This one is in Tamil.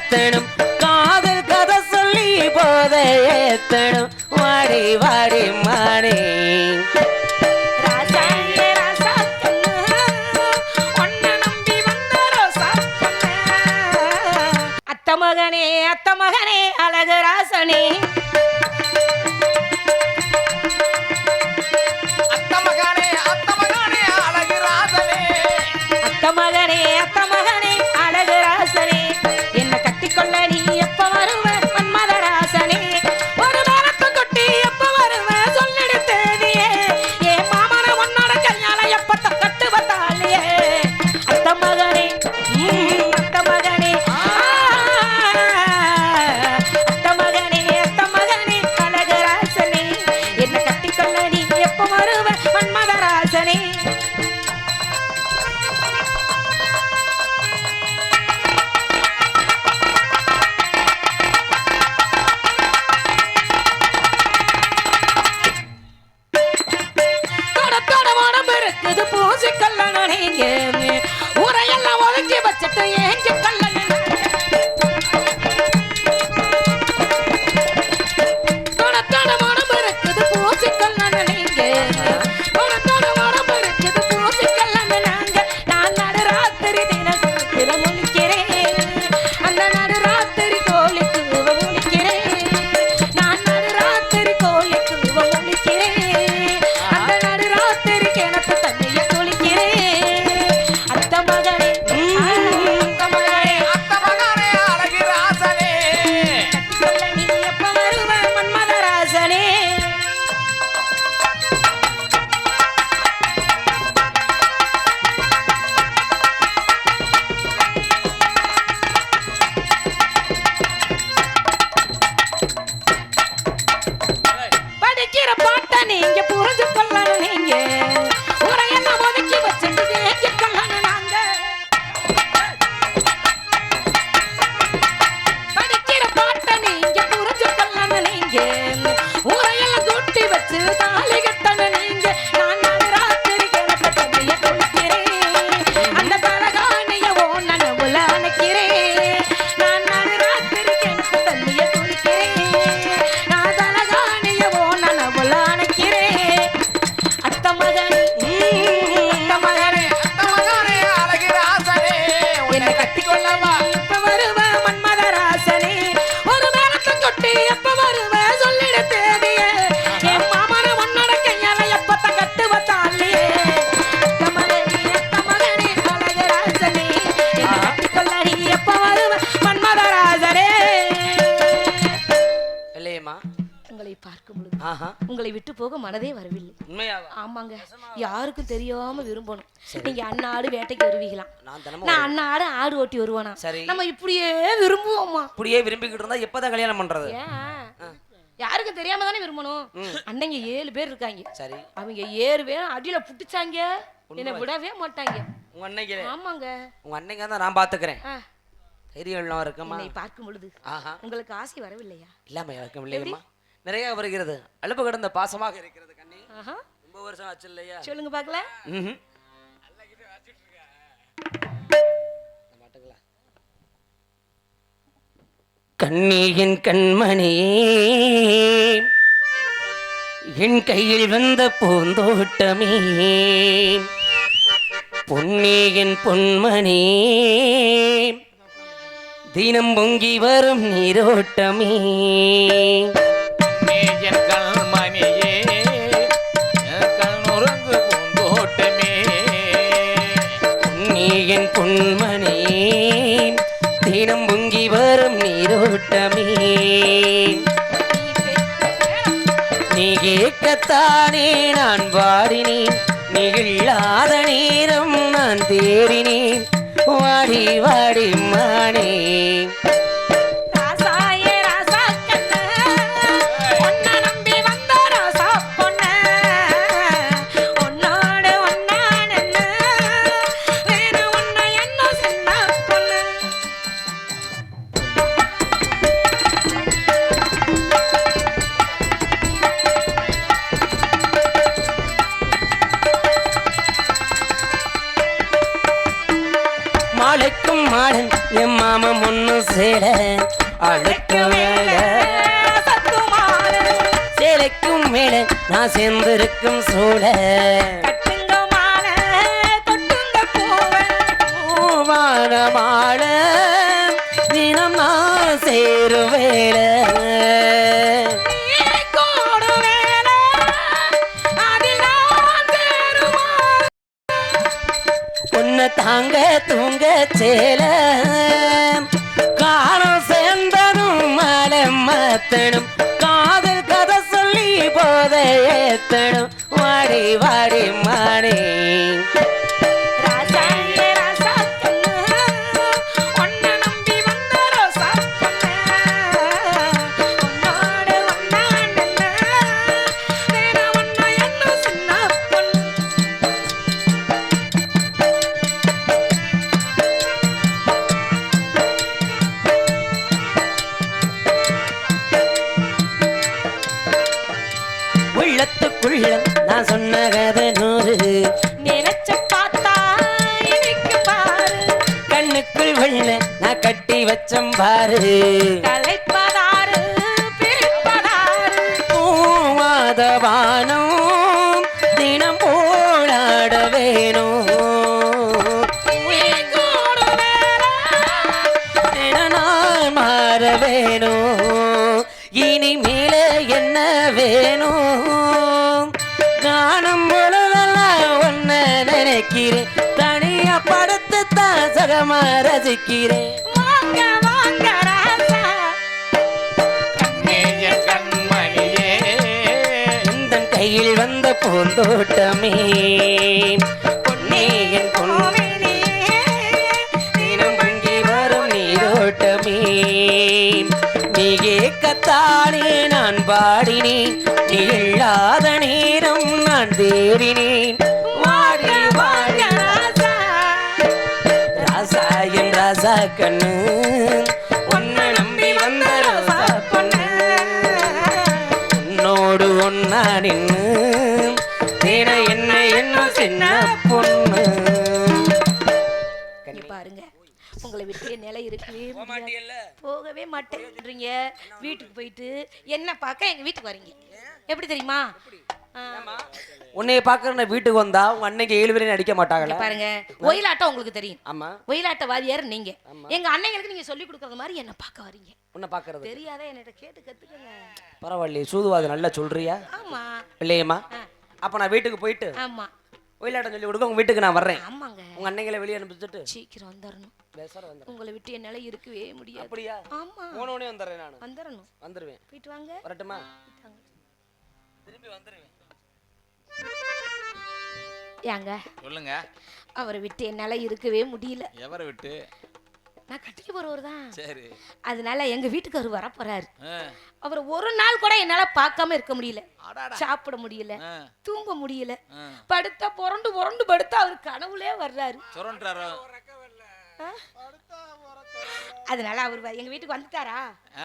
ஏத்தணும். காதல் கதை சொல்லி போத ஏத்தணும். வாடி வாடி மாறி அத்த மகனே அத்த மகனே அழகு ராசனே. படிக்கிற பாட்ட நீங்க மகன் போக மனதே வரவில்லை. உண்மையாவா? ஆமாங்க. யாருக்கும் தெரியாம விரும்பணும். நீங்க அண்ணாடு வேட்டைக்கு வருவீங்களாம் நான் தினமும் நான் அண்ணாடு ஆடு ஓட்டி வருவானா? சரி. நம்ம இப்படியே விரும்புவோமா? இப்படியே விரும்பிக்கிட்டு இருந்தா எப்பதான் கல்யாணம் பண்றது? ஏன்? யாருக்கும் தெரியாம தானே விரும்பணும்? அண்ணங்க ஏழு பேர் இருக்காங்க. சரி. அவங்க ஏழு பேரும் அடியில புடிச்சாங்க என்னை விடவே மாட்டாங்க. உங்க அன்னைக்கு ஆமாங்க. உங்க அன்னைக்கு தான் நான் பாத்துக்கிறேன். தைரியம் எல்லாம் இருக்குமா? என்னை பார்க்கும் பொழுது. ஆஹா. உங்களுக்கு ஆசை வரவில்லையா? இல்லாம இருக்கும் இல்லையம்மா நிறைய வருகிறது. அலுப்பு கடந்த பாசமாக இருக்கிறது கண்ணி. ரொம்ப வருஷம் ஆச்சு இல்லையா? சொல்லுங்க பார்க்கல. கண்ணியின் கண்மணியே என் கையில் வந்த பூந்தோட்டமே பொன்னியின் பொன்மணி தினம் பொங்கி வரும் நீரோட்டமே. பொன்மணி தினம் பொங்கி வரும் நீரோட்டமே. நீ கேட்கத்தானே நான் வாடினேன். நிகழாத நேரம் நான் தேறினேன் வாடி வாடி மானே. சேல அழுக்கு வேலை சேலைக்கும் மேல நான் சேர்ந்திருக்கும் சூழ. மாட தினம் நான் சேரு வேலை நீ கோடு வேலை அதில் நான் சேருமா உன்னை தாங்க தூங்க சேல. காலம் சேர்ந்ததும் மலை மாத்தணும். காதல் கதை சொல்லி போத ஏத்தணும். வாடி வாடி மாடி நான் சொன்ன கதை நூறு. நினைச்சு பார்த்தா எனக்கு பாரு. கண்ணுக்குள் வெள்ள நான் கட்டி வச்சம் பாரு. கலைப்பதாரு பிரிப்பதாரு பூமாதவானம் தினம் போராட வேணும். நினைக்கிறேன் தனியா படுத்து தான் சகமா ரசிக்கிறேன். வாங்க வாங்க கையில் வந்த பூந்தோட்டமே. பொன்னே என் பொன்னே தினம் பொங்கி வரும் நீரோட்டமே. நீ ஏக்கத்தானே நான் பாடினேன். நீ இல்லாத நேரம் நான் தேடினேன். ரோசா கண்ணு. உன்னை நம்பி வந்த ரோசா பொண்ணு. உன்னோடு ஒன்னா நின்னு தின என்ன என்ன சின்ன பொண்ணு. இங்க பாருங்க. உங்களை விட்டு நிலை முடியாது. போகவே மாட்டேன்றீங்க. வீட்டுக்கு போயிட்டு என்ன பார்க்க எங்க வீட்டுக்கு வரீங்க? எப்படி தெரியுமா? உன்னைய பார்க்கற நான் வீட்டுக்கு வந்தா உங்க அன்னைக்கு ஏழு பேரையும் அடிக்க மாட்டாங்களா? இங்க பாருங்க. ஒயிலாட்டம் உங்களுக்கு தெரியும். ஆமா. ஒயிலாட்ட வாதியார் நீங்க எங்க அண்ணங்களுக்கு நீங்க சொல்லி கொடுக்கறது மாதிரி என்ன பார்க்க வரீங்க. உன்னை பார்க்கறது. தெரியாத? என்கிட்ட கேட்டு கத்துக்கங்க. பரவாயில்லையே சூதுவாது நல்லா சொல்றியா? ஆமா. இல்லையம்மா. அப்ப நான் வீட்டுக்கு போயிட்டு ஆமா. ஒயிலாட்டம் சொல்லி கொடுக்க உங்க வீட்டுக்கு நான் வர்றேன். ஆமாங்க. உங்க அன்னைகளை வெளியே அனுப்பிச்சுட்டு. சீக்கிரம் வந்துடணும் உங்களை விட்டு என்னால இருக்கவே முடியாது. அப்படியா? ஆமா. போனோடனே வந்துடுறேன் நான். வந்துடணும் வந்துருவேன். போயிட்டு வாங்க. வரட்டுமா. திரும்பி வந்துருவேன். ஏங்க சொல்லுங்க. அவரை விட்டு என்னால இருக்கவே முடியல. எவரை விட்டு? நான் கட்டிக்க போறவர் தான். சரி. அதனால எங்க வீட்டுக்கு அவர் வரப்போறாரு அவர் ஒரு நாள் கூட என்னால பார்க்காம இருக்க முடியல. சாப்பிட முடியல. தூங்க முடியல. படுத்தா புரண்டு புரண்டு படுத்தா அவர் கனவுலே வர்றாரு. அதனால அவர் எங்க வீட்டுக்கு வந்துட்டாரா?